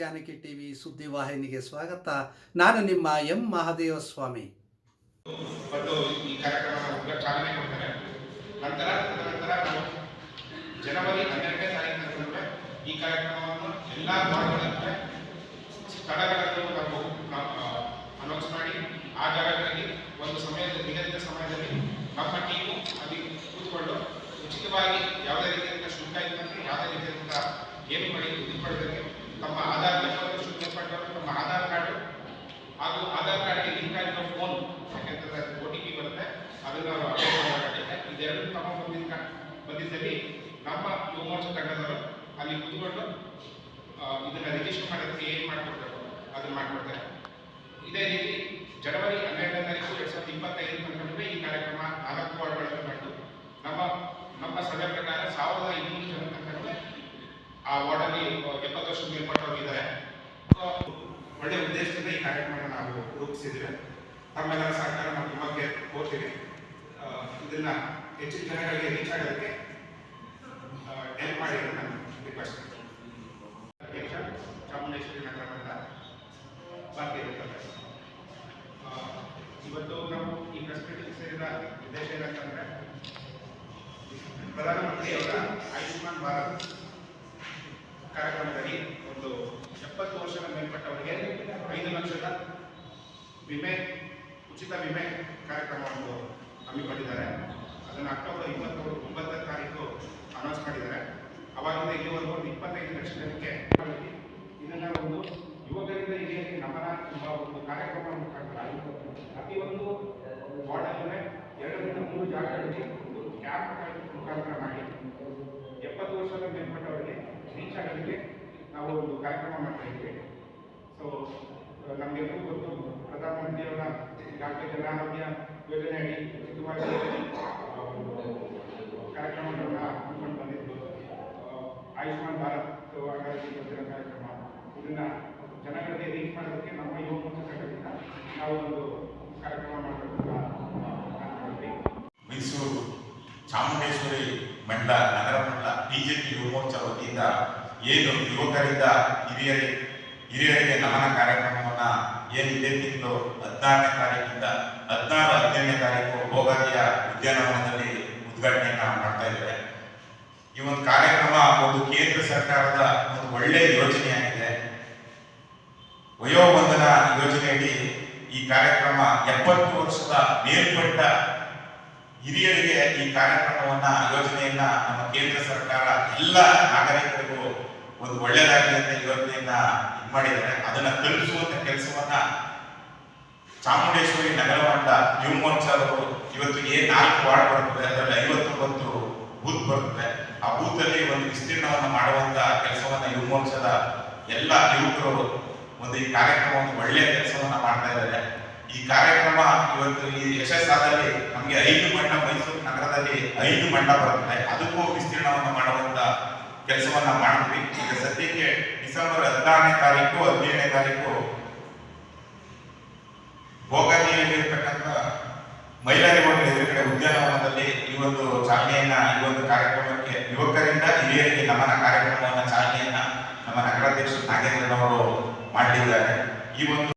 Janaki TV ಸುದ್ದಿವಾಹಿನಿಗೆ ಸ್ವಾಗತ. ನಾನು ನಿಮ್ಮ ಎಂ. ಮಹಾದೇವ ಸ್ವಾಮಿ ಜನವರಿ ಹನ್ನೆರಡನೇ ಈ ಕಾರ್ಯಕ್ರಮವನ್ನು ಎಲ್ಲ ನಾವು ಅನೌನ್ಸ್ ಮಾಡಿ, ಆ ಜಾಗಗಳಲ್ಲಿ ಒಂದು ಸಮಯದ ನಿಗದಿತ ಸಮಯದಲ್ಲಿ ಬಂದಿದ್ದಲ್ಲಿ ನಮ್ಮ ಯುವಮೋರ್ಚಾ ತಂಡದವರು ಅಲ್ಲಿ ಕುತ್ಕೊಂಡು ಇದನ್ನು ರಿಜಿಸ್ಟರ್ ಮಾಡೋದಕ್ಕೆ ಏನು ಮಾಡ್ಕೊಡ್ಬೇಕು ಅದನ್ನ ಮಾಡ್ಕೊಡ್ತಾರೆ. ಇದೇ ರೀತಿ ಜನವರಿ ಹನ್ನೆರಡನೇ ತಾರೀಕು ಎರಡ್ ಸಾವಿರದ ಇಪ್ಪತ್ತೈದು ತನಕ ಈ ಕಾರ್ಯಕ್ರಮ ನಾಲ್ಕು ವಾರ್ಡ್ಗಳಲ್ಲಿ ಮಾಡಿದ್ದು ನಮ್ಮ ನಮ್ಮ ಸಭೆ ಪ್ರಕಾರ ಸಾವಿರದ ಇನ್ನೂರು ಜನ ತನಕ ಆ ವಾರ್ಡಲ್ಲಿ ಎಪ್ಪತ್ತು ವರ್ಷ ಮೇಲ್ಪಟ್ಟವರು ಇದ್ದಾರೆ. ಆ, ಒಳ್ಳೆ ಉದ್ದೇಶದಿಂದ ಈ ಕಾರ್ಯಕ್ರಮ ನಾವು ರೂಪಿಸಿದ್ದೇವೆ. ತಮ್ಮೆಲ್ಲರ ಸಹಕಾರ ನಾವು ಬಗ್ಗೆ ಕೋರ್ತೀವಿ. ಇದನ್ನ ಹೆಚ್ಚಿನ ಜನಗಳಿಗೆ ರೀಚ್ ಆಗೋದಕ್ಕೆ ಹೆಲ್ಪ್ ಮಾಡಿ ಅಂತ ರಿಕ್ವೆಸ್ಟ್ ಅಧ್ಯಕ್ಷ ಚಾಮುಂಡೇಶ್ವರಿ ನಗರದಿಂದ ಪಕ್ಷ. ಆ, ಇವತ್ತು ನಾವು ಈ ಪ್ರೆಸ್ ಮೀಟಿಂಗ್ ಸೇರಿದ ಉದ್ದೇಶ ಏನಂತಂದ್ರೆ ಪ್ರಧಾನಮಂತ್ರಿಯವರ ಆಯುಷ್ಮಾನ್ ಭಾರತ್ ಕಾರ್ಯಕ್ರಮದಲ್ಲಿ ಒಂದು ಎಪ್ಪತ್ತು ವರ್ಷದ ಮೇಲ್ಪಟ್ಟವರಿಗೆ ಐದು ಲಕ್ಷದ ವಿಮೆ ಉಚಿತ ವಿಮೆ ಕಾರ್ಯಕ್ರಮವನ್ನು ಹಮ್ಮಿಕೊಂಡಿದ್ದಾರೆ ಅದನ್ನು ಅಕ್ಟೋಬರ್ ಇಪ್ಪತ್ತೊಂದು ಒಂಬತ್ತನೇ ತಾರೀಕು ಅನೌನ್ಸ್ ಮಾಡಿದ್ದಾರೆ. ಅವಾಗಿಂದ ಇಲ್ಲಿವರೆಗೂ ಒಂದು ಇಪ್ಪತ್ತೈದು ಲಕ್ಷ ಜನಕ್ಕೆ ಇದನ್ನು ಒಂದು ಯುವಕರಿಂದ ಇಲ್ಲಿ ನಮನ ಎಂಬ ಒಂದು ಕಾರ್ಯಕ್ರಮ ಮುಖಾಂತರ ಪ್ರತಿಯೊಂದು ವಾರ್ಡಲ್ಲೇ ಎರಡರಿಂದ ಮೂರು ಜಾಗಗಳಲ್ಲಿ ಒಂದು ಕ್ಯಾಂಪ್ ಮುಖಾಂತರ ಮಾಡಿ. ಎಪ್ಪತ್ತು ವರ್ಷದ ಮೇಲ್ಪಟ್ಟವರಿಗೆ ರೀಚ್ ಆಗೋದಕ್ಕೆ ನಾವು ಒಂದು ಕಾರ್ಯಕ್ರಮ ಮಾಡ್ತಾ ಇದ್ದೀವಿ. ಸೊ ನಮಗೆಲ್ಲರೂ ಗೊತ್ತು, ಪ್ರಧಾನಮಂತ್ರಿಯವರ ರಾಷ್ಟ್ರೀಯ ಜನಾರೋಗ್ಯ ಯೋಜನೆ ಅಡಿ ಉಚಿತವಾಗಿ ಕಾರ್ಯಕ್ರಮಗಳನ್ನ ಹಮ್ಮಿಕೊಂಡು ಬಂದಿದ್ದು ಆಯುಷ್ಮಾನ್ ಭಾರತ್ ಆಡಳಿತ ಯೋಜನೆ ಕಾರ್ಯಕ್ರಮ, ಇದನ್ನ ಜನಗಳಿಗೆ ರೀಚ್ ಮಾಡೋದಕ್ಕೆ ನಮ್ಮ ಯುವ ಮೋರ್ಚಾ ನಾವು ಒಂದು ಕಾರ್ಯಕ್ರಮ ಮಾಡಬೇಕು ಮೈಸೂರು ಚಾಮುಂಡೇಶ್ವರಿ ಮಂಡಲ ನಗರ ಮಂಡಲ ಬಿಜೆಪಿ ಯುವ ಮೋರ್ಚಾ ವತಿಯಿಂದ ಏನು ಯುವಕರಿಂದ ಹಿರಿಯರಿ, ಹಿರಿಯರಿಗೆ ನಮನ ಕಾರ್ಯಕ್ರಮವನ್ನ ಏನು ಇದೇ ತಿಂಗಳು ಹದಿನಾರನೇ ತಾರೀಕಿಂದ ಹದಿನಾರು ಹದಿನೇಳನೇ ತಾರೀಕು ಭೋಗಾದಿಯ ಉದ್ಯಾನವನದಲ್ಲಿ ಉದ್ಘಾಟನೆಯನ್ನ ಮಾಡ್ತಾ ಇದ್ದೇವೆ. ಈ ಒಂದು ಕಾರ್ಯಕ್ರಮ ಒಂದು ಕೇಂದ್ರ ಸರ್ಕಾರದ ಒಂದು ಒಳ್ಳೆಯ ಯೋಜನೆಯಾಗಿದೆ. ವಯೋವಂದನ ಯೋಜನೆಯಡಿ ಈ ಕಾರ್ಯಕ್ರಮ ಎಪ್ಪತ್ತು ವರ್ಷದ ಮೇಲ್ಪಟ್ಟ ಹಿರಿಯರಿಗೆ ಈ ಕಾರ್ಯಕ್ರಮವನ್ನ, ಯೋಜನೆಯನ್ನ ನಮ್ಮ ಕೇಂದ್ರ ಸರ್ಕಾರ ಎಲ್ಲ ನಾಗರಿಕರಿಗೂ ಒಂದು ಒಳ್ಳೆಯದಾಗಲಿ ಅಂತ ಯೋಜನೆಯನ್ನ ಮಾಡಿದ್ದಾರೆ. ಅದನ್ನ ತಲುಪಿಸುವಂತ ಕೆಲಸವನ್ನ ಚಾಮುಂಡೇಶ್ವರಿ ನಗರ ಮಂಡ ಯುವ ಮೋರ್ಚಾದವರು ಇವತ್ತು ಏನ್ ನಾಲ್ಕು ವಾರ್ಡ್ ಬರ್ತದೆ, ಅದರಲ್ಲಿ ಐವತ್ತೊಂಬತ್ತು ಬೂತ್ ಬರ್ತದೆ. ಆ ಬೂತ್ ಅಲ್ಲಿ ಒಂದು ವಿಸ್ತೀರ್ಣವನ್ನು ಮಾಡುವಂತ ಕೆಲಸವನ್ನ ಯುವ ಮೋರ್ಚಾದ ಎಲ್ಲ ಯುವಕರು ಒಂದು ಈ ಕಾರ್ಯಕ್ರಮವನ್ನು ಒಳ್ಳೆಯ ಕೆಲಸವನ್ನ ಮಾಡ್ತಾ ಇದ್ದಾರೆ. ಈ ಕಾರ್ಯಕ್ರಮ ಇವತ್ತು ಈ ಯಶಸ್ಸಾದಲ್ಲಿ ನಮಗೆ ಐದು ಮಂಡ ಮೈಸೂರು ನಗರದಲ್ಲಿ ಐದು ಮಂಡ ಬರುತ್ತೆ ಅದಕ್ಕೂ ವಿಸ್ತೀರ್ಣವನ್ನು ಮಾಡುವಂತ ಕೆಲಸವನ್ನ ಮಾಡಿದ್ವಿ ಈಗ ಸದ್ಯಕ್ಕೆ ಡಿಸೆಂಬರ್ ಹದಿನಾರನೇ ತಾರೀಕು, ಹದಿನೇಳನೇ ತಾರೀಕು ಮೈಲಾರಿ ಹೋಟೆಲ್ ಎದುರುಗಡೆ ಉದ್ಯಾನವನದಲ್ಲಿ ಈ ಒಂದು ಚಾಲನೆಯನ್ನ, ಈ ಒಂದು ಕಾರ್ಯಕ್ರಮಕ್ಕೆ ಯುವಕರಿಂದ ಹಿರಿಯರಿಗೆ ನಮನ ಕಾರ್ಯಕ್ರಮವನ್ನು ಚಾಲನೆಯನ್ನ ನಮ್ಮ ನಗರಾಧ್ಯಕ್ಷ ನಾಗೇಂದ್ರನವರು ಮಾಡಲಿದ್ದಾರೆ ಈ ಒಂದು